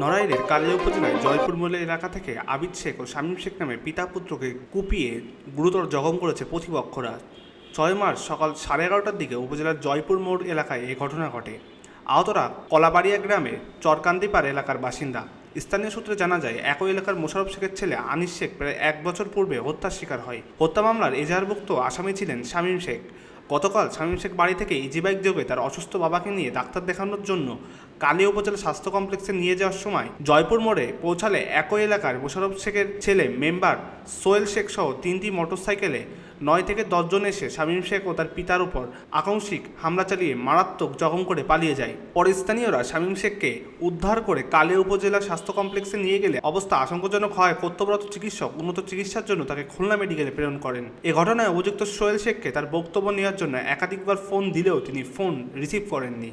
নড়াইলের কালিয়া উপজেলায় জয়পুর মোড় এলাকা থেকে আবিদ শেখ ও শামীম শেখ নামে পিতা পুত্রকে কুপিয়ে গুরুতর জখম করেছে প্রতিপক্ষরা ছয় মার্চ সকাল সাড়ে এগারোটার দিকে উপজেলার জয়পুর মোড় এলাকায় এ ঘটনা ঘটে। আহতরা কলাবাড়িয়া গ্রামের চরকান্দিপাড় এলাকার বাসিন্দা। স্থানীয় সূত্রে জানা যায়, একই এলাকার মোশারফ শেখের ছেলে আনিস শেখ প্রায় এক বছর পূর্বে হত্যার শিকার হয়। হত্যা মামলার এজাহারভুক্ত আসামি ছিলেন শামীম শেখ। গতকাল শামীম শেখ বাড়ি থেকে ইজি বাইক যোগে তার অসুস্থ বাবাকে নিয়ে ডাক্তার দেখানোর জন্য কালী উপজেলা স্বাস্থ্য কমপ্লেক্সে নিয়ে যাওয়ার সময় জয়পুর মোড়ে পৌঁছালে একই এলাকার মোশারফ শেখের ছেলে মেম্বার সোহেল শেখ সহ তিনটি মোটরসাইকেলে নয় থেকে দশজন এসে শামীম শেখ ও তার পিতার উপর আকস্মিক হামলা চালিয়ে মারাত্মক জখম করে পালিয়ে যায়। পরে স্থানীয়রা শামীম শেখকে উদ্ধার করে কালে উপজেলা স্বাস্থ্য কমপ্লেক্সে নিয়ে গেলে অবস্থা আশঙ্কাজনক হয় কর্তব্যরত চিকিৎসক উন্নত চিকিৎসার জন্য তাকে খুলনা মেডিকেলে প্রেরণ করেন। এ ঘটনায় অভিযুক্ত সোহেল শেখকে তার বক্তব্য নেওয়ার জন্য একাধিকবার ফোন দিলেও তিনি ফোন রিসিভ করেননি।